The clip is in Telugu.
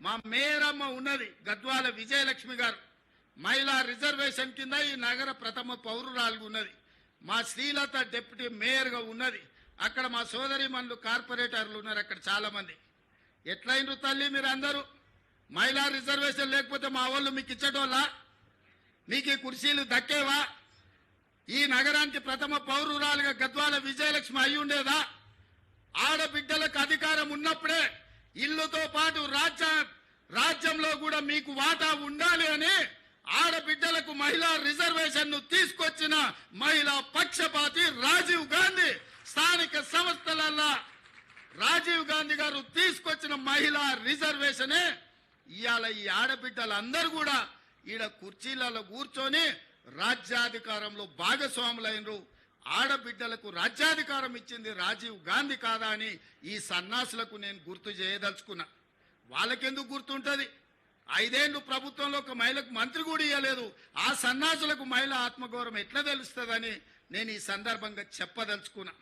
మా మేరమ్మ ఉన్నది గద్వాల విజయలక్ష్మి గారు. మహిళా రిజర్వేషన్ కింద ఈ నగర ప్రథమ పౌరురాలు ఉన్నది. మా శ్రీలత డిప్యూటీ మేయర్గా ఉన్నది. అక్కడ మా సోదరి మనులు కార్పొరేటర్లు ఉన్నారు అక్కడ చాలామంది. ఎట్లయినరు తల్లి మీరు అందరూ మహిళా రిజర్వేషన్ లేకపోతే మా వాళ్ళు మీకు ఇచ్చటోళ్ళ? మీకు ఈ కుర్చీలు దక్కేవా? ఈ నగరానికి ప్రథమ పౌరురాలుగా గద్వాల విజయలక్ష్మి అయి ఉండేదా ఆడబిడ్డలకు అధికారం ఉన్నప్పుడే ఇల్లుతో పాటు రాజ్య రాజ్యంలో కూడా మీకు వాటా ఉండాలి అని ఆడబిడ్డలకు మహిళా రిజర్వేషన్ను తీసుకొచ్చిన మహిళా పక్షపాతి రాజీవ్ గాంధీ స్థానిక సంస్థలలో రాజీవ్ గాంధీ గారు తీసుకొచ్చిన మహిళా రిజర్వేషనే ఇవాళ ఈ ఆడబిడ్డలందరూ కూడా ఈడ కుర్చీలలో కూర్చొని రాజ్యాధికారంలో భాగస్వాములైనరు. ఆడబిడ్డలకు రాజ్యాధికారం ఇచ్చింది రాజీవ్ గాంధీ కాదా అని ఈ సన్నాసులకు నేను గుర్తు చేయదలుచుకున్నా. వాళ్ళకెందుకు గుర్తుంటుంది? ఐదేళ్ళు ప్రభుత్వంలో ఒక మహిళకు మంత్రి కూడా ఇవ్వలేదు ఆ సన్నాసులకు మహిళ ఆత్మగౌరవం ఎట్లా తెలుస్తుందని నేను ఈ సందర్భంగా చెప్పదలుచుకున్నా.